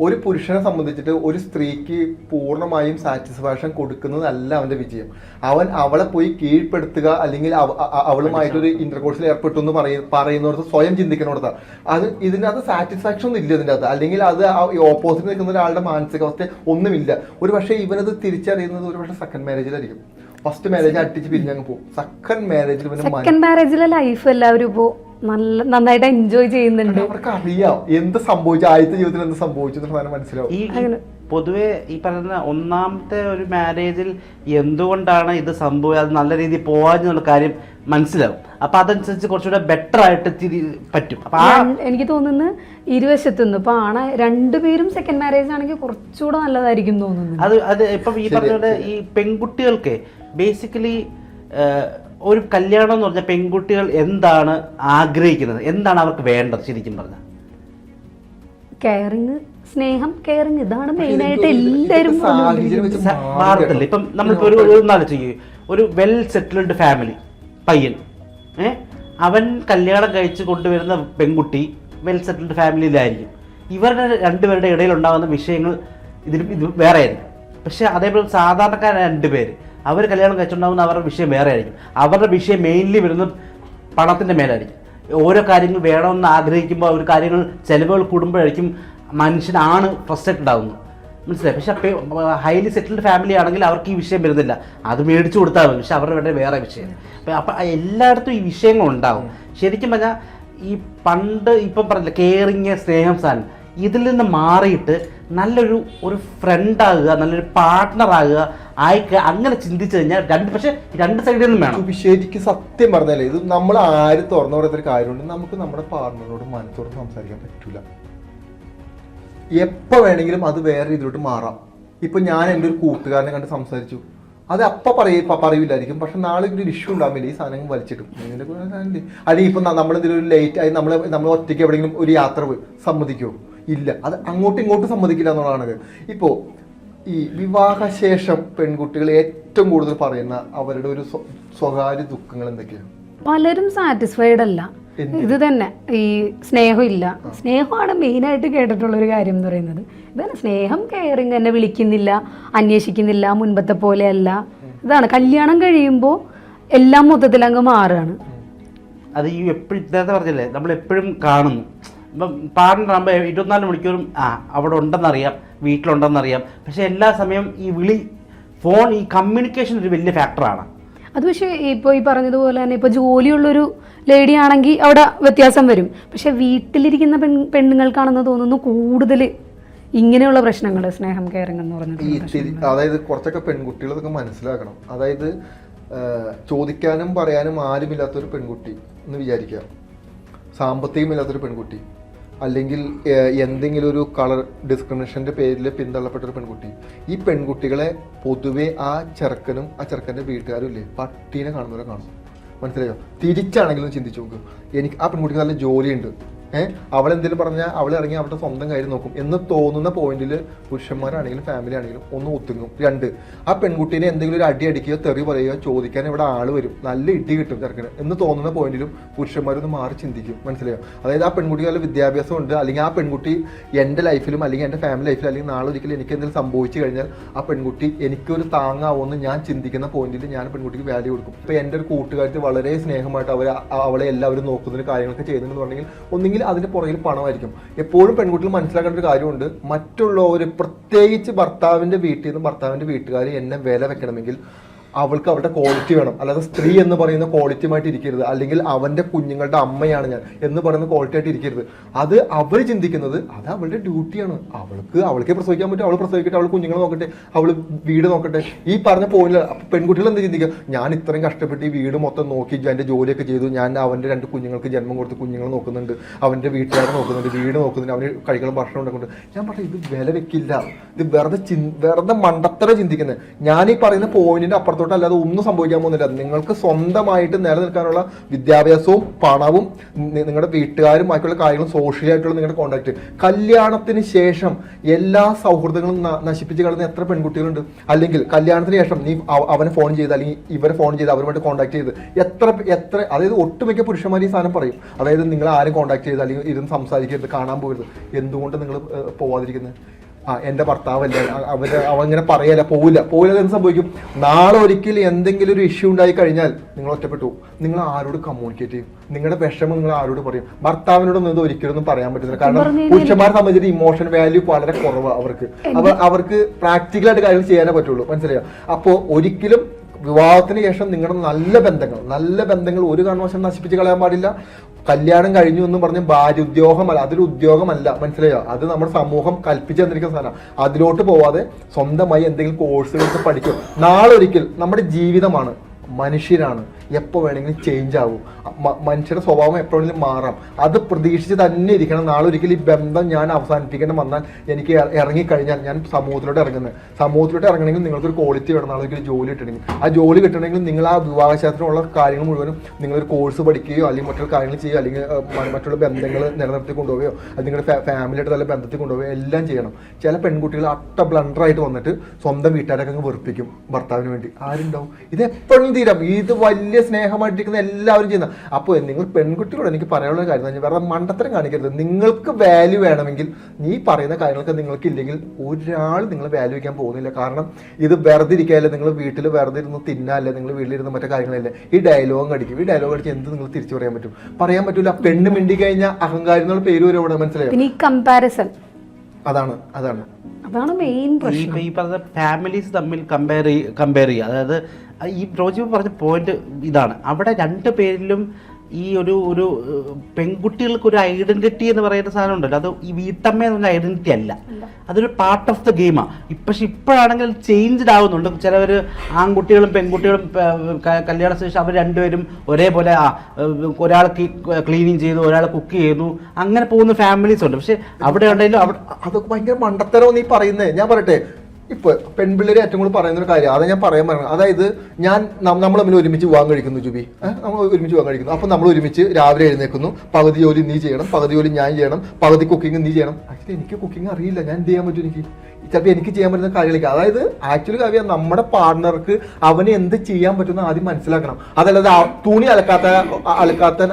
ഒരു പുരുഷനെ സംബന്ധിച്ചിട്ട് ഒരു സ്ത്രീക്ക് പൂർണമായും സാറ്റിസ്ഫാക്ഷൻ കൊടുക്കുന്നതല്ല അവന്റെ വിജയം. അവൻ അവളെ പോയി കീഴ്പ്പെടുത്തുക അല്ലെങ്കിൽ അവളുമായിട്ടൊരു ഇന്റർകോഴ്സിൽ ഏർപ്പെട്ടു എന്ന് പറയ- പറയുന്നവർക്ക് സ്വയം ചിന്തിക്കുന്നിടത്ത് അത് ഇതിനകത്ത് സാറ്റിസ്ഫാക്ഷൻ ഒന്നും ഇല്ല ഇതിന്റെ അകത്ത് അല്ലെങ്കിൽ അത് ഓപ്പോസിറ്റ് നിൽക്കുന്ന ഒരാളുടെ മാനസികാവസ്ഥ ഒന്നുമില്ല. ഒരു പക്ഷേ ഇവനത് തിരിച്ചറിയുന്നത് ഒരു പക്ഷേ സെക്കൻഡ് മാരേജിലായിരിക്കും ഫസ്റ്റ് മാരേജ് അട്ടിച്ച് പിരിഞ്ഞങ്ങ് പോകും. സെക്കൻഡ് മാരേജിൽ സെക്കൻഡ് മാരേജിലെ ലൈഫ് എല്ലാവരും ഇപ്പോ നല്ല നന്നായിട്ട് എൻജോയ് ചെയ്യുന്നുണ്ട്. അവർക്ക് അറിയാം എന്ത് സംഭവിച്ചു? ആദ്യത്തെ ജീവിതത്തിൽ എന്ത് സംഭവിച്ചു എന്ന് മനസ്സിലാവും. ഈ പൊതുവെ ഈ പറയുന്ന ഒന്നാമത്തെ ഒരു മാരേജിൽ എന്തുകൊണ്ടാണ് ഇത് സംഭവം? അത് നല്ല രീതിയിൽ പോവാന്നുള്ള കാര്യം മനസ്സിലാവും. അപ്പൊ അതനുസരിച്ച് കുറച്ചുകൂടെ ബെറ്റർ ആയിട്ട് തിരി പറ്റും. അപ്പൊ ആ ഞാൻ- എനിക്ക് തോന്നുന്നു ഇരുവശത്തുനിന്ന് ഇപ്പൊ ആണ് രണ്ടുപേരും സെക്കൻഡ് മാരേജ് ആണെങ്കിൽ കുറച്ചുകൂടെ നല്ലതായിരിക്കും തോന്നുന്നു. അത് അത് ഇപ്പം ഈ പറഞ്ഞ ഈ പെൺകുട്ടികൾക്ക് ബേസിക്കലി ഒരു കല്യാണം എന്ന് പറഞ്ഞാൽ പെൺകുട്ടികൾ എന്താണ് ആഗ്രഹിക്കുന്നത്? എന്താണ് അവർക്ക് വേണ്ടത്? ശരിക്കും പറഞ്ഞാൽ കെയറിങ് സ്നേഹം കെയറിങ് ഇതാണ് മെയിൻ ആയിട്ട് തോന്നുന്നു എല്ലാവരും മാറത്തില്ല. ഇപ്പം നമ്മളിപ്പോൾ ഒരു ഒരു നാല് ചെയ്യൂ. ഒരു വെൽ സെറ്റിൽഡ് ഫാമിലി പയ്യൻ. ഏ? അവൻ കല്യാണം കഴിച്ച് കൊണ്ടുവരുന്ന പെൺകുട്ടി വെൽ സെറ്റിൽഡ് ഫാമിലിയിലായിരിക്കും ഇവരുടെ രണ്ടുപേരുടെ ഇടയിൽ ഉണ്ടാകുന്ന വിഷയങ്ങൾ ഇതിൽ ഇത് വേറെ ആയിരുന്നു പക്ഷെ അതേപോലെ സാധാരണക്കാരായ രണ്ടുപേര്. അവർ കല്യാണം കഴിച്ചിട്ടുണ്ടാകുന്ന അവരുടെ വിഷയം വേറെ ആയിരിക്കും അവരുടെ വിഷയം മെയിൻലി വരുന്നത് പണത്തിന്റെ മേലായിരിക്കും. ഓരോ കാര്യങ്ങൾ വേണമെന്ന് ആഗ്രഹിക്കുമ്പോൾ അവർ കാര്യങ്ങൾ ചിലവുകൾ കൂടുമ്പോഴായിരിക്കും മനുഷ്യനാണ് ഫ്രസ്ട്രേറ്റഡ് ഉണ്ടാകുന്നത് മനസ്സിലായി? പക്ഷെ ഹൈലി സെറ്റിൽഡ് ഫാമിലി ആണെങ്കിൽ അവർക്ക് ഈ വിഷയം വരുന്നില്ല. അത് മേടിച്ചു കൊടുത്താൽ മതി. പക്ഷെ അവരുടെ വേണ്ട വേറെ വിഷയം അപ്പം എല്ലായിടത്തും ഈ വിഷയങ്ങൾ ഉണ്ടാകും ശരിക്കും പറഞ്ഞാൽ ഈ പണ്ട് ഇപ്പം പറഞ്ഞില്ല കെയറിങ് സ്നേഹം സാധനം ഇതിൽ നിന്ന് മാറിയിട്ട് നല്ലൊരു ഒരു ഫ്രണ്ട് ആകുക നല്ലൊരു പാർട്ട്ണർ ആകുക ആയിക്ക അങ്ങനെ ചിന്തിച്ചു കഴിഞ്ഞാൽ രണ്ട് പക്ഷേ രണ്ട് സൈഡിൽ നിന്നും വേണം. ശരിക്കും സത്യം പറഞ്ഞാലേ ഇത് നമ്മൾ ആര് തുറന്നു പറയത്തൊരു കാര്യമുണ്ട് നമുക്ക് നമ്മുടെ പാർട്ട്ണറോട് മനസ്സോട് സംസാരിക്കാൻ പറ്റൂല. എപ്പോ വേണമെങ്കിലും അത് വേറെ രീതിയിലോട്ട് മാറാം. ഇപ്പൊ ഞാൻ എന്റെ ഒരു കൂട്ടുകാരനെ കണ്ട് സംസാരിച്ചു. അത് അപ്പൊ പറയ പറയില്ലായിരിക്കും പക്ഷെ നാളെ ഒരു ഇഷ്യൂ ഉണ്ടാവില്ല ഈ സാധനങ്ങൾ വലിച്ചിട്ടും? അല്ലെങ്കിൽ ഇപ്പൊ നമ്മൾ ഇതിലൊരു ലേറ്റ് ആയി നമ്മൾ നമ്മൾ ഒറ്റയ്ക്ക് എവിടെയെങ്കിലും ഒരു യാത്ര പോയി സമ്മതിക്കുമോ ഇല്ല. അത് അങ്ങോട്ടും ഇങ്ങോട്ടും സമ്മതിക്കില്ല എന്നുള്ളതാണ്. ഇപ്പോൾ ഈ വിവാഹശേഷം പെൺകുട്ടികൾ ഏറ്റവും കൂടുതൽ പറയുന്ന അവരുടെ ഒരു സ്വ- സ്വകാര്യ ദുഃഖങ്ങൾ എന്തൊക്കെയാണ്? പലരും സാറ്റിസ്ഫൈഡ് അല്ല? ഇത് തന്നെ. ഈ സ്നേഹം ഇല്ല. സ്നേഹമാണ് മെയിനായിട്ട് കേട്ടിട്ടുള്ള ഒരു കാര്യം എന്ന് പറയുന്നത്. ഇതാണ് സ്നേഹം കെയറിങ് തന്നെ വിളിക്കുന്നില്ല അന്വേഷിക്കുന്നില്ല മുൻപത്തെ പോലെയല്ല ഇതാണ്. കല്യാണം കഴിയുമ്പോൾ എല്ലാം മൊത്തത്തിൽ അങ്ങ് മാറുകയാണ് അത് ഈ എപ്പോഴും നേരത്തെ പറഞ്ഞില്ലേ? നമ്മൾ എപ്പോഴും കാണുന്നു. ഇപ്പം പാടുണ്ടാകുമ്പോൾ ഇരുപത്തിനാല് മണിക്കൂറും ആ അവിടെ ഉണ്ടെന്നറിയാം വീട്ടിലുണ്ടെന്നറിയാം. പക്ഷേ എല്ലാ സമയവും ഈ വിളി ഫോൺ ഈ കമ്മ്യൂണിക്കേഷൻ ഒരു വലിയ ഫാക്ടറാണ് അത് പക്ഷേ ഇപ്പോൾ ഈ പറഞ്ഞതുപോലെ തന്നെ ഇപ്പോൾ ജോലിയുള്ളൊരു ലേഡി ആണെങ്കിൽ അവിടെ വ്യത്യാസം വരും. പക്ഷേ വീട്ടിലിരിക്കുന്ന പെൺ പെണ്ണുങ്ങൾക്കാണെന്ന് തോന്നുന്നു കൂടുതൽ ഇങ്ങനെയുള്ള പ്രശ്നങ്ങൾ സ്നേഹം കെയറിങ് എന്ന് പറഞ്ഞത് അതായത് കുറച്ചൊക്കെ പെൺകുട്ടികൾ ഇതൊക്കെ മനസ്സിലാക്കണം. അതായത് ചോദിക്കാനും പറയാനും ആരുമില്ലാത്തൊരു പെൺകുട്ടി എന്ന് വിചാരിക്കുക. സാമ്പത്തികമില്ലാത്തൊരു പെൺകുട്ടി. അല്ലെങ്കിൽ എന്തെങ്കിലും ഒരു കളർ ഡിസ്ക്രിമിനേഷന്റെ പേരിൽ പിന്തള്ളപ്പെട്ട ഒരു പെൺകുട്ടി. ഈ പെൺകുട്ടികളെ പൊതുവെ ആ ചെറുക്കനും ആ ചെറുക്കന്റെ വീട്ടുകാരും ഇല്ലേ പട്ടീനെ കാണുന്നവരെ കാണും. മനസ്സിലായോ? തിരിച്ചാണെങ്കിലും ചിന്തിച്ചു നോക്ക്. എനിക്ക് ആ പെൺകുട്ടിക്ക് നല്ല ജോലിയുണ്ട്. ഏഹ് അവളെന്തെങ്കിലും പറഞ്ഞാൽ അവൾ ഇറങ്ങി അവളുടെ സ്വന്തം കാര്യം നോക്കും. എന്ന് തോന്നുന്ന പോയിന്റിൽ പുരുഷന്മാരാണെങ്കിലും ഫാമിലി ആണെങ്കിലും ഒന്ന് ഒത്തുങ്ങും രണ്ട് ആ പെൺകുട്ടീനെ എന്തെങ്കിലും ഒരു അടി അടിക്കുകയോ തെറി പറയുകയോ ചോദിക്കാൻ ഇവിടെ ആൾ വരും. നല്ല ഇടി കിട്ടും ചെറുക്കന്. എന്ന് തോന്നുന്ന പോയിന്റിലും പുരുഷന്മാരൊന്ന് മാറി ചിന്തിക്കും. മനസ്സിലായോ? അതായത് ആ പെൺകുട്ടിക്ക് നല്ല വിദ്യാഭ്യാസം ഉണ്ട്. അല്ലെങ്കിൽ ആ പെൺകുട്ടി എന്റെ ലൈഫിലും അല്ലെങ്കിൽ എന്റെ ഫാമിലി ലൈഫിലും അല്ലെങ്കിൽ നാളെ ഒരിക്കലും എനിക്ക് എന്തെങ്കിലും സംഭവിച്ചു കഴിഞ്ഞാൽ ആ പെൺകുട്ടി എനിക്കൊരു താങ്ങാവുമെന്ന് ഞാൻ ചിന്തിക്കുന്ന പോയിന്റിൽ ഞാൻ പെൺകുട്ടിക്ക് വാല്യൂ കൊടുക്കും. ഇപ്പൊ എന്റെ ഒരു കൂട്ടുകാരി വളരെ സ്നേഹമായിട്ട് അവർ അവളെ എല്ലാവരും നോക്കുന്നതിന് കാര്യങ്ങളൊക്കെ ചെയ്യുന്നുണ്ടെന്നുണ്ടെങ്കിൽ ഒന്നുകിൽ അതിന്റെ പുറകിൽ പണമായിരിക്കും. എപ്പോഴും പെൺകുട്ടികൾ മനസ്സിലാക്കേണ്ട ഒരു കാര്യമുണ്ട്. മറ്റുള്ളവർ പ്രത്യേകിച്ച് ഭർത്താവിന്റെ വീട്ടിൽ നിന്നും ഭർത്താവിന്റെ വീട്ടുകാർ എന്നെ വില വെക്കണമെങ്കിൽ അവൾക്ക് അവളുടെ ക്വാളിറ്റി വേണം. അല്ലാതെ സ്ത്രീ എന്ന് പറയുന്ന ക്വാളിറ്റിയുമായിട്ട് ഇരിക്കരുത്. അല്ലെങ്കിൽ അവന്റെ കുഞ്ഞുങ്ങളുടെ അമ്മയാണ് ഞാൻ എന്ന് പറയുന്ന ക്വാളിറ്റി ആയിട്ട് ഇരിക്കരുത്. അത് അവർ ചിന്തിക്കുന്നത് അത് അവളുടെ ഡ്യൂട്ടിയാണ് അവൾക്ക് അവൾക്ക് പ്രസവിക്കാൻ പറ്റും. അവൾ പ്രസവിക്കട്ടെ അവൾ കുഞ്ഞുങ്ങളെ നോക്കട്ടെ അവൾ വീട് നോക്കട്ടെ. ഈ പറഞ്ഞ പോയിന്റ് പെൺകുട്ടികൾ എന്ത് ചിന്തിക്കുക ഞാൻ ഇത്രയും കഷ്ടപ്പെട്ട് ഈ വീട് മൊത്തം നോക്കി എന്റെ ജോലിയൊക്കെ ചെയ്തു. ഞാൻ അവന്റെ രണ്ട് കുഞ്ഞുങ്ങൾക്ക് ജന്മം കൊടുത്ത് കുഞ്ഞുങ്ങളെ നോക്കുന്നുണ്ട്. അവന്റെ വീട്ടുകാരെ നോക്കുന്നുണ്ട്. വീട് നോക്കുന്നുണ്ട്. അവന് കഴിക്കണം ഭക്ഷണം ഉണ്ടാക്കുന്നുണ്ട് ഞാൻ പറഞ്ഞു ഇത് വില വെക്കില്ല. ഇത് വെറുതെ ചിന് വെറുതെ മണ്ടത്തര ചിന്തിക്കുന്നത് ഞാൻ ഈ പറയുന്ന പോയിന്റിന്റെ അപ്പുറത്ത് പണത്തോട്ട് അല്ലാതെ ഒന്നും സംഭവിക്കാൻ പോകുന്നില്ല. നിങ്ങൾക്ക് സ്വന്തമായിട്ട് നിലനിൽക്കാനുള്ള വിദ്യാഭ്യാസവും പണവും നിങ്ങളുടെ വീട്ടുകാരും ബാക്കിയുള്ള കാര്യങ്ങളും സോഷ്യലായിട്ടുള്ള നിങ്ങളുടെ കോണ്ടാക്ട് കല്യാണത്തിന് ശേഷം എല്ലാ സൗഹൃദങ്ങളും നശിപ്പിച്ച് കളയുന്ന എത്ര പെൺകുട്ടികളുണ്ട്? അല്ലെങ്കിൽ കല്യാണത്തിന് ശേഷം നീ അവ- അവനെ ഫോൺ ചെയ്ത് അല്ലെങ്കിൽ ഇവരെ ഫോൺ ചെയ്ത് അവരുമായിട്ട് കോൺടാക്ട് ചെയ്ത് എത്ര എത്ര അതായത് ഒട്ടുമിക്ക പുരുഷന്മാർ ഈ സാധനം പറയും. അതായത് നിങ്ങൾ ആരും കോൺടാക്ട് ചെയ്ത് അല്ലെങ്കിൽ ഇരുന്ന് സംസാരിക്കരുത് കാണാൻ പോകരുത്. എന്തുകൊണ്ട് നിങ്ങൾ പോവാതിരിക്കുന്നത് ആ എന്റെ ഭർത്താവല്ലേ അവർ അവർ അവൻ ഇങ്ങനെ പറയല പോവില്ല. പോവില്ല എന്ന് സംഭവിക്കും. നാളെ ഒരിക്കൽ എന്തെങ്കിലും ഒരു ഇഷ്യൂ ഉണ്ടായി കഴിഞ്ഞാൽ നിങ്ങൾ ഒറ്റപ്പെട്ടു. നിങ്ങൾ ആരോട് കമ്മ്യൂണിക്കേറ്റ് ചെയ്യും? നിങ്ങളുടെ വിഷമം നിങ്ങൾ ആരോട് പറയും? ഭർത്താവിനോടൊന്നും ഇത് ഒരിക്കലും പറയാൻ പറ്റുന്നില്ല കാരണം പുരുഷന്മാരെ സംബന്ധിച്ച് ഇമോഷൻ വാല്യൂ വളരെ കുറവാണ് അവർക്ക്. അവർ അവർക്ക് പ്രാക്ടിക്കലായിട്ട് കാര്യങ്ങൾ ചെയ്യാനേ പറ്റുള്ളൂ. മനസ്സിലായോ? അപ്പോൾ ഒരിക്കലും വിവാഹത്തിന് ശേഷം നിങ്ങളുടെ നല്ല ബന്ധങ്ങൾ നല്ല ബന്ധങ്ങൾ ഒരു കാരണവശാലും നശിപ്പിച്ച് കളയാൻ പാടില്ല. കല്യാണം കഴിഞ്ഞു എന്ന് പറഞ്ഞ ഭാര്യ ഉദ്യോഗമല്ല അതൊരു ഉദ്യോഗമല്ല മനസ്സിലായോ? അത് നമ്മുടെ സമൂഹം കൽപ്പിച്ചു തന്നിരിക്കുന്ന സാധനമാണ് അതിലോട്ട് പോവാതെ സ്വന്തമായി എന്തെങ്കിലും കോഴ്സുകൾക്ക് പഠിക്കും. നാളൊരിക്കൽ നമ്മുടെ ജീവിതമാണ്. മനുഷ്യരാണ്. എപ്പോൾ വേണമെങ്കിലും ചേഞ്ച് ആവും. മനുഷ്യരുടെ സ്വഭാവം എപ്പോഴെങ്കിലും മാറാം. അത് പ്രതീക്ഷിച്ച് തന്നെ ഇരിക്കണം. നാളെ ഒരിക്കലും ഈ ബന്ധം ഞാൻ അവസാനിപ്പിക്കേണ്ട വന്നാൽ എനിക്ക് ഇറ- ഇറങ്ങിക്കഴിഞ്ഞാൽ ഞാൻ സമൂഹത്തിലോട്ട് ഇറങ്ങുന്നത്. സമൂഹത്തിലോട്ട് ഇറങ്ങണമെങ്കിൽ നിങ്ങൾക്കൊരു ക്വാളിറ്റി വേണം. നാളെ ഒരിക്കലും ജോലി കിട്ടണമെങ്കിൽ. ആ ജോലി കിട്ടണമെങ്കിൽ നിങ്ങൾ ആ വിവാഹശാസ്ത്രമുള്ള കാര്യങ്ങൾ മുഴുവനും നിങ്ങളൊരു കോഴ്സ് പഠിക്കുകയോ അല്ലെങ്കിൽ മറ്റുള്ള കാര്യങ്ങൾ ചെയ്യുകയോ അല്ലെങ്കിൽ മറ്റുള്ള ബന്ധങ്ങൾ നിലനിർത്തി കൊണ്ടുപോവുകയോ അത് നിങ്ങളുടെ ഫാമിലിയായിട്ട് നല്ല ബന്ധത്തിൽ കൊണ്ടുപോവുകയോ എല്ലാം ചെയ്യണം. ചില പെൺകുട്ടികൾ അട്ട ബ്ലണ്ടറായിട്ട് വന്നിട്ട് സ്വന്തം വീട്ടുകാരൊക്കെ അങ്ങ് വെറുപ്പിക്കും ഭർത്താവിന് വേണ്ടി. ആരുണ്ടാവും? ഇത് എപ്പോഴും തീരാം. ഇത് വലിയ സ്നേഹമായിട്ടിരിക്കുന്ന എല്ലാവരും ചെയ്യുന്ന അപ്പോൾ നിങ്ങൾ പെൺകുട്ടികളോട് എനിക്ക് പറയാനുള്ള കാര്യം തന്നെ വേറെ മണ്ടത്തരം കാണിക്കരുത്. നിങ്ങൾക്ക് വാല്യൂ വേണമെങ്കിൽ നീ പറയുന്ന കാര്യങ്ങളൊക്കെ നിങ്ങൾക്ക് ഇല്ലെങ്കിൽ ഒരാൾ നിങ്ങൾ വാല്യൂ വയ്ക്കാൻ പോകുന്നില്ല. കാരണം ഇത് വെറുതെ ഇരിക്കാല്ലേ? നിങ്ങൾ വീട്ടിൽ വെറുതെ ഇരുന്ന് തിന്നാല്ലേ? നിങ്ങൾ വീട്ടിലിരുന്ന് മറ്റേ കാര്യങ്ങളല്ലേ? ഈ ഡയലോഗ് അടിക്കും. ഈ ഡയലോഗ് അടിച്ച് എന്ത് നിങ്ങൾ തിരിച്ചു പറയാൻ പറ്റും? പറയാൻ പറ്റൂല. പെണ്ണ് മിണ്ടി കഴിഞ്ഞാൽ അഹങ്കാരം എന്നുള്ള പേര് വരും അവിടെ മനസ്സിലായി? കമ്പാരിസൺ അതാണ്. അതാണ്. അതാണ് മെയിൻ പ്രശ്നം. ഈ പറഞ്ഞ ഫാമിലീസ് തമ്മിൽ കമ്പയർ കമ്പയർ ചെയ്യുക. അതായത് ഈ റോജീവ് പറഞ്ഞ പോയിന്റ് ഇതാണ്. അവിടെ രണ്ട് പേരിലും ഈ ഒരു ഒരു പെൺകുട്ടികൾക്ക് ഒരു ഐഡന്റിറ്റി എന്ന് പറയുന്ന സാധനം ഉണ്ടല്ലോ. അത് ഈ വീട്ടമ്മ എന്നുള്ള ഐഡന്റിറ്റി അല്ല. അതൊരു പാർട്ട് ഓഫ് ദ ഗെയിമാണ് പക്ഷെ ഇപ്പോഴാണെങ്കിൽ ചേഞ്ച്ഡ് ആവുന്നുണ്ട്. ചിലവർ ആൺകുട്ടികളും പെൺകുട്ടികളും കല്യാണ ശേഷം അവർ രണ്ടുപേരും ഒരേപോലെ ആ ഒരാൾ ക്ലീനിങ് ചെയ്തു ഒരാൾ കുക്ക് ചെയ്യുന്നു. അങ്ങനെ പോകുന്ന ഫാമിലീസ് ഉണ്ട്. പക്ഷെ അവിടെ ഉണ്ടെങ്കിലും അവിടെ അതൊക്കെ ഭയങ്കര മണ്ടത്തരം നീ പറയുന്നേ. ഞാൻ പറയട്ടെ ഇപ്പൊ പെൺപിള്ളേര് ഏറ്റവും കൂടുതൽ പറയുന്ന ഒരു കാര്യം അതാ ഞാൻ പറയാൻ പറയുന്നത് അതായത് ഞാൻ നമ്മൾ തമ്മിൽ ഒരുമിച്ച് വിവാഹം കഴിക്കുന്നു ജുബി. നമ്മൾ ഒരുമിച്ച് വിവാഹം കഴിക്കുന്നു. അപ്പൊ നമ്മൾ ഒരുമിച്ച് രാവിലെ എഴുന്നേക്കുന്നു പകുതി ജോലി നീ ചെയ്യണം പകുതി ജോലി ഞാൻ ചെയ്യണം പകുതി കുക്കിംഗ് നീ ചെയ്യണം. ആക്ച്വലി എനിക്ക് കുക്കിംഗ് അറിയില്ല. ഞാൻ എന്ത് ചെയ്യാൻ പറ്റും എനിക്ക്? ചിലപ്പോൾ എനിക്ക് ചെയ്യാൻ പറ്റുന്ന കാര്യങ്ങളൊക്കെ. അതായത് ആക്ച്വലി കവി നമ്മുടെ പാർട്ണർക്ക് അവന് എന്ത് ചെയ്യാൻ പറ്റുന്ന ആദ്യം മനസ്സിലാക്കണം. അതല്ലാതെ തുണി അലക്കാത്ത അലക്കാത്ത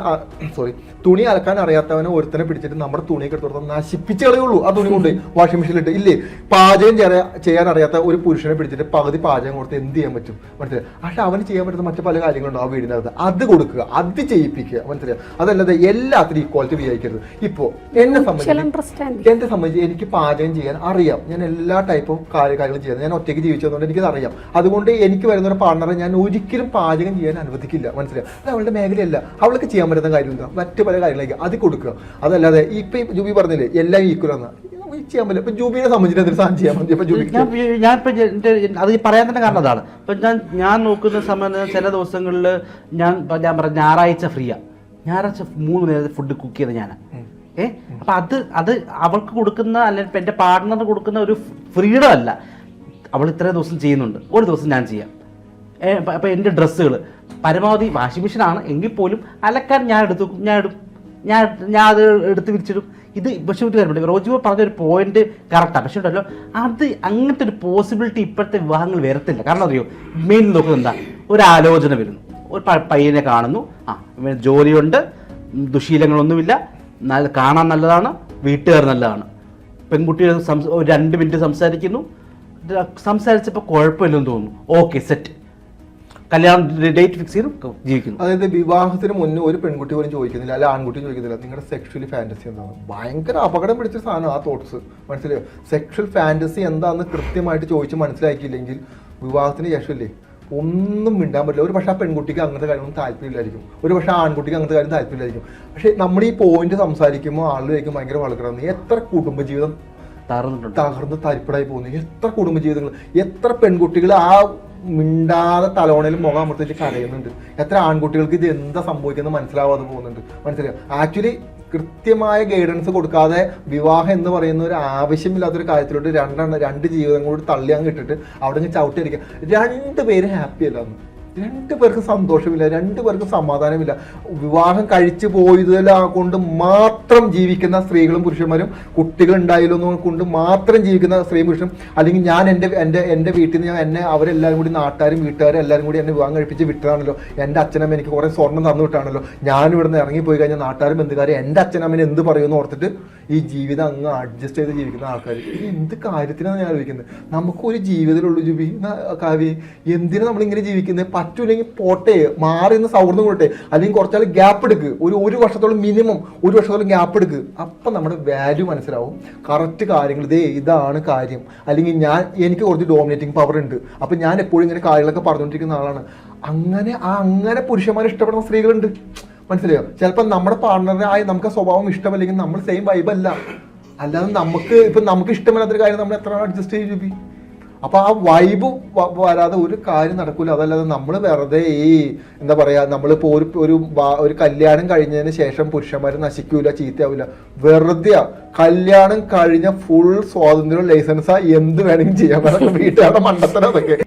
സോറി തുണി അലക്കാൻ അറിയാത്തവനെ ഒരുത്തനെ പിടിച്ചിട്ട് നമ്മുടെ തുണിയൊക്കെ എടുത്ത് കൊടുത്താൽ നശിപ്പിച്ച് കളയുള്ളൂ. ആ തുണി കൊണ്ട് വാഷിംഗ് മെഷീനിലിട്ട് ഇല്ലേ? പാചകം ചെയ്യാൻ- ചെയ്യാൻ അറിയാത്ത ഒരു പുരുഷനെ പിടിച്ചിട്ട് പകുതി പാചകം കൊടുത്ത് എന്ത് ചെയ്യാൻ പറ്റും? മനസ്സിലായി? പക്ഷെ അവന് ചെയ്യാൻ പറ്റുന്ന മറ്റു പല കാര്യങ്ങളുണ്ടോ ആ വീടിനകത്ത് അത് കൊടുക്കുക അത് ചെയ്യിപ്പിക്കുക. മനസ്സിലായി? അതല്ലാതെ എല്ലാത്തിനും ഈക്വാലിറ്റി വിചാരിക്കരുത് ഇപ്പോ എന്നെ സംബന്ധിച്ച് എന്നെ സംബന്ധിച്ച് എനിക്ക് പാചകം ചെയ്യാൻ അറിയാം. ഞാൻ എല്ലാ ടൈപ്പ് ഓഫ് കാര്യങ്ങളും ചെയ്യുന്നത്. ഞാൻ ഒറ്റയ്ക്ക് ജീവിച്ചതുകൊണ്ട് എനിക്കത് അറിയാം അതുകൊണ്ട് എനിക്ക് വരുന്ന ഒരു പാർട്ണറെ ഞാൻ ഒരിക്കലും പാചകം ചെയ്യാൻ അനുവദിക്കില്ല. മനസ്സിലായി? അത് അവളുടെ മേഖലയല്ല. അവൾക്ക് ചെയ്യാൻ പറ്റുന്ന കാര്യം എന്താ? മറ്റു പല കാര്യങ്ങളേക്ക് അത് കൊടുക്കുക. അതല്ലാതെ ഇപ്പൊ ജൂബി പറഞ്ഞില്ലേ എല്ലാം ഈക്വൽ ആണ് ചെയ്യാൻ പറ്റില്ല. ഇപ്പൊ ജൂബിനെ സംബന്ധിച്ച് എന്തൊരു സാധനം ചെയ്യാൻ പറ്റും ഇപ്പൊ ജൂബിക്ക് ഞാൻ ഞാൻ ഇപ്പൊ എന്റെ അത് പറയാൻ തന്നെ കാരണം അതാണ്. ഇപ്പൊ ഞാൻ ഞാൻ നോക്കുന്ന സമയം ചില ദിവസങ്ങളിൽ ഞാൻ ഞാൻ പറഞ്ഞ ഞായറാഴ്ച ഫ്രീയാ ഞായറാഴ്ച മൂന്ന് നേരത്തെ ഫുഡ് കുക്ക് ചെയ്ത് ഞാൻ ഏ? അപ്പൊ അത് അത് അവൾക്ക് കൊടുക്കുന്ന അല്ലെങ്കിൽ എന്റെ എന്റെ പാർട്ട്ണറിന് കൊടുക്കുന്ന ഒരു ഫ്രീഡം അല്ല. അവൾ ഇത്രയും ദിവസം ചെയ്യുന്നുണ്ട്. ഒരു ദിവസം ഞാൻ ചെയ്യാം. അപ്പൊ- എന്റെ എന്റെ ഡ്രസ്സുകൾ പരമാവധി വാഷിംഗ് മെഷീനാണ് എങ്കിൽ പോലും അലക്കാൻ ഞാൻ എടുത്തു ഞാൻ ഇടും ഞാൻ ഞാൻ അത് എടുത്ത് വിരിച്ചിടും. ഇത് പക്ഷേ ഒരു കാര്യമുണ്ട് പറഞ്ഞ പറഞ്ഞൊരു പോയിന്റ് കറക്റ്റാണ് പക്ഷേ ഉണ്ടല്ലോ അത് അങ്ങനത്തെ ഒരു പോസിബിലിറ്റി ഇപ്പോഴത്തെ വിവാഹങ്ങൾ വരത്തില്ല. കാരണം അറിയോ? മെയിൻ നോക്കുന്നത് എന്താ? ഒരു ആലോചന വരുന്നു. ഒരു പയ്യനെ കാണുന്നു. ആ ജോലിയുണ്ട്. ദുശീലങ്ങളൊന്നുമില്ല. നല്ല കാണാൻ നല്ലതാണ്. വീട്ടുകാർ നല്ലതാണ്. പെൺകുട്ടികൾ സംസ രണ്ട് മിനിറ്റ് സംസാരിക്കുന്നു. സംസാരിച്ചപ്പോൾ കുഴപ്പമില്ലെന്ന് തോന്നുന്നു. ഓക്കെ സെറ്റ് കല്യാണം ഡേറ്റ് ഫിക്സ് ചെയ്തു ജീവിക്കുന്നു. അതായത് വിവാഹത്തിന് മുന്നേ ഒരു പെൺകുട്ടി പോലും ചോദിക്കുന്നില്ല അല്ല ആൺകുട്ടി ചോദിക്കുന്നില്ല. നിങ്ങളുടെ സെക്ഷലി ഫാന്റസി എന്താണ്? ഭയങ്കര അപകടം പിടിച്ച സാധനം ആ തോട്ട്സ് മനസ്സിലായോ? സെക്ഷൽ ഫാന്റസി എന്താണെന്ന് കൃത്യമായിട്ട് ചോദിച്ച് മനസ്സിലാക്കിയില്ലെങ്കിൽ വിവാഹത്തിന് ശേഷമില്ലേ? ഒന്നും മിണ്ടാൻ പറ്റില്ല. ഒരു പക്ഷേ ആ പെൺകുട്ടിക്ക് അങ്ങനത്തെ കാര്യമൊന്നും താല്പര്യമില്ലായിരിക്കും. ഒരു പക്ഷേ ആ ആൺകുട്ടിക്ക് അങ്ങനത്തെ കാര്യം താല്പര്യമില്ലായിരിക്കും. പക്ഷേ നമ്മൾ ഈ പോയിന്റ് സംസാരിക്കുമ്പോൾ ആളുകൾക്ക് ഭയങ്കര വളക്കണം എത്ര കുടുംബജീവിതം തകർന്നിട്ടുണ്ട്. തകർന്ന് തരിപ്പടായി പോകുന്നു. എത്ര കുടുംബജീവിതങ്ങൾ എത്ര പെൺകുട്ടികൾ ആ മിണ്ടാതെ തലോണയിൽ മുഖം അമർത്തിച്ച് കരയുന്നുണ്ട്. എത്ര ആൺകുട്ടികൾക്ക് ഇത് എന്താ സംഭവിക്കുന്നത് മനസ്സിലാവാതെ പോകുന്നുണ്ട്. മനസ്സിലാവും ആക്ച്വലി കൃത്യമായ ഗൈഡൻസ് കൊടുക്കാതെ വിവാഹം എന്ന് പറയുന്ന ഒരു ആവശ്യമില്ലാത്തൊരു കാര്യത്തിലോട്ട് രണ്ടെണ്ണം രണ്ട് ജീവിതങ്ങളോട് തള്ളി അങ്ങ് ഇട്ടിട്ട് അവിടെ നിന്ന് ചവിട്ടിയടിക്കുക രണ്ട് പേര് ഹാപ്പി അല്ല അന്ന്. രണ്ട് പേർക്ക് സന്തോഷമില്ല രണ്ട് പേർക്ക് സമാധാനമില്ല. വിവാഹം കഴിച്ചു പോയതെല്ലാം കൊണ്ട് മാത്രം ജീവിക്കുന്ന സ്ത്രീകളും പുരുഷന്മാരും കുട്ടികൾ ഉണ്ടായില്ലെന്നു കൊണ്ട് മാത്രം ജീവിക്കുന്ന സ്ത്രീ പുരുഷനും അല്ലെങ്കിൽ ഞാൻ എന്റെ എന്റെ എന്റെ വീട്ടിൽ നിന്ന് ഞാൻ എന്നെ അവരെല്ലാവരും കൂടി നാട്ടുകാരും വീട്ടുകാരും എല്ലാവരും കൂടി എന്നെ വിവാഹം കഴിപ്പിച്ച് വിട്ടതാണല്ലോ. എന്റെ അച്ഛനമ്മ എനിക്ക് കുറേ സ്വർണം തന്നു വിട്ടാണല്ലോ. ഞാൻ ഇവിടെ നിന്ന് ഇറങ്ങിപ്പോയി കഴിഞ്ഞാൽ നാട്ടുകാരും ബന്ധുക്കാരും എന്റെ അച്ഛനമ്മനെ എന്ത് പറയുമെന്ന് ഓർത്തിട്ട് ഈ ജീവിതം അങ്ങ് അഡ്ജസ്റ്റ് ചെയ്ത് ജീവിക്കുന്ന ആൾക്കാർ എന്ത് കാര്യത്തിനാണ് ഞാൻ ആലോചിക്കുന്നത്? നമുക്കൊരു ജീവിതത്തിലുള്ളൂ ജുബി. കാവ്യ എന്തിനാണ് നമ്മളിങ്ങനെ ജീവിക്കുന്നത്? പറ്റൂലെങ്കിൽ പോട്ടെ മാറി നിന്ന് സൗഹൃദം കൊടുട്ടെ അല്ലെങ്കിൽ കുറച്ചാൾ ഗ്യാപ്പ് എടുക്ക്. ഒരു ഒരു വർഷത്തോളം മിനിമം ഒരു വർഷത്തോളം ഗ്യാപ്പ് എടുക്ക്. അപ്പം നമ്മുടെ വാല്യൂ മനസ്സിലാവും. കറക്റ്റ് കാര്യങ്ങൾ. ഇതേ ഇതാണ് കാര്യം. അല്ലെങ്കിൽ ഞാൻ എനിക്ക് കുറച്ച് ഡോമിനേറ്റിംഗ് പവർ ഉണ്ട്. അപ്പം ഞാൻ എപ്പോഴും ഇങ്ങനെ കാര്യങ്ങളൊക്കെ പറഞ്ഞുകൊണ്ടിരിക്കുന്ന ആളാണ്. അങ്ങനെ ആ അങ്ങനെ പുരുഷന്മാർ ഇഷ്ടപ്പെടുന്ന സ്ത്രീകളുണ്ട്. മനസ്സിലായോ? ചിലപ്പോൾ നമ്മുടെ പാർട്ണറായി നമുക്ക് സ്വഭാവം ഇഷ്ടമല്ലെങ്കിൽ നമ്മൾ സെയിം വൈബല്ല അല്ല. അല്ലാതെ നമുക്ക് ഇപ്പം നമുക്ക് ഇഷ്ടമില്ലാത്തൊരു കാര്യം നമ്മൾ എത്ര അഡ്ജസ്റ്റ് ചെയ്ത് ചുപ്പി അപ്പൊ ആ വൈബ് വരാതെ ഒരു കാര്യം നടക്കില്ല അതല്ലാതെ നമ്മൾ വെറുതെ ഈ എന്താ പറയാ നമ്മളിപ്പോ ഒരു ഒരു ഒരു കല്യാണം കഴിഞ്ഞതിന് ശേഷം പുരുഷന്മാർ നശിക്കൂല ചീത്തയാവില്ല വെറുതെ കല്യാണം കഴിഞ്ഞ ഫുൾ സ്വാതന്ത്ര്യം ലൈസൻസാ എന്ത് വേണമെങ്കിലും ചെയ്യാൻ വീട്ടുകാരുടെ മണ്ടത്തരം അതൊക്കെ